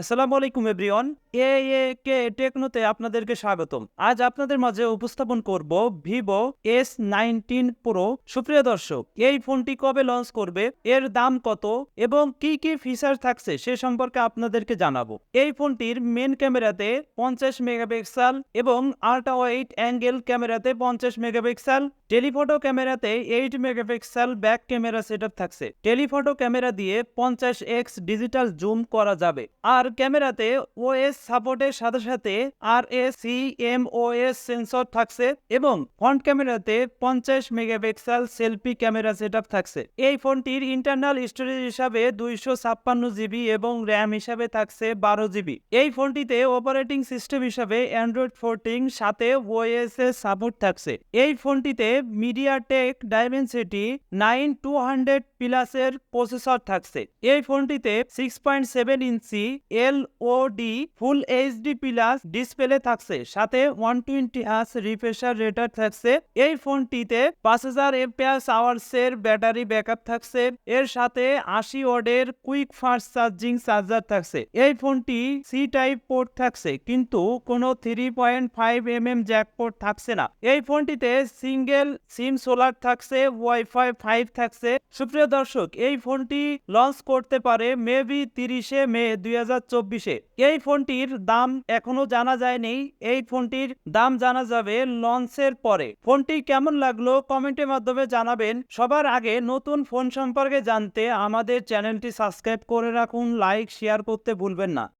আসসালামু আলাইকুম, এভরিওয়ান। এ এ কে টেকনোতে আপনাদেরকে স্বাগতম। আজ আপনাদের মাঝে উপস্থাপন করব ভিভো এস নাইনটিন প্রো সুপ্রিয় দর্শক, এই ফোনটি কবে লঞ্চ করবে, এর দাম কত এবং কি কি ফিচার থাকছে সে সম্পর্কে আপনাদেরকে জানাব। এই ফোনটির মেন ক্যামেরাতে পঞ্চাশ মেগাপিক্সেল এবং আল্ট্রা ওয়াইড অ্যাঙ্গেল ক্যামেরাতে পঞ্চাশ মেগাপিক্সেল। টেলিফটো ক্যামেরাতে eight megapixel back camera setup থাকছে। টেলিফটো ক্যামেরা দিয়ে পঞ্চাশ এক্স ডিজিটাল জুম করা যাবে। আর ক্যামেরাতে ওএস সাপোর্টের সাথে সাথে আর S C M OS sensor থাকছে এবং ফ্রন্ট ক্যামেরাতে পঞ্চাশ মেগাপিক্সেল সেলফি ক্যামেরা সেটআপ থাকছে। এই ফোনটির ইন্টারনাল স্টোরেজ হিসাবে দুইশো ছাপ্পান্ন জিবি এবং র্যাম হিসাবে থাকছে বারো জিবি। এই ফোনটিতে অপারেটিং সিস্টেম হিসাবে অ্যান্ড্রয়েড ফোরটিন সাথে ওএস এর সাপোর্ট থাকছে। এই ফোনটিতে MediaTek Dimensity nine two hundred প্লাসের প্রসেসর থাকছে। এই ফোনটিতে six point seven inch L O D full HD plus display থাকছে, সাথে ওয়ান টোয়েন্টি আস রিফ্রেশার রেটার থাকছে। এই ফোনটিতে পাঁচ হাজার এমপিএস আওয়ার্স এর ব্যাটারি ব্যাকআপ থাকছে, এর সাথে আশি ওয়ার্ডের কুইক ফাস্ট চার্জিং চার্জার থাকছে। এই ফোনটি সি টাইপ পোর্ট থাকছে, কিন্তু কোনো three point five M M jack port থাকছে না। এই ফোনটিতে সিঙ্গেল সিম সোলার থাকছে, ওয়াইফাই ফাইভ থাকছে। সুপ্রিয় দর্শক, এই ফোনটি লঞ্চ করতে পারে মেবি তিরিশে মে দুই হাজার চব্বিশে। এই ফোনটির দাম এখনও জানা যায়নি। এই ফোনটির দাম জানা যাবে লঞ্চের পরে। ফোনটি কেমন লাগল কমেন্টের মাধ্যমে জানাবেন। সবার আগে নতুন ফোন সম্পর্কে জানতে আমাদের চ্যানেলটি সাবস্ক্রাইব করে রাখুন, লাইক, শেয়ার করতে ভুলবেন না।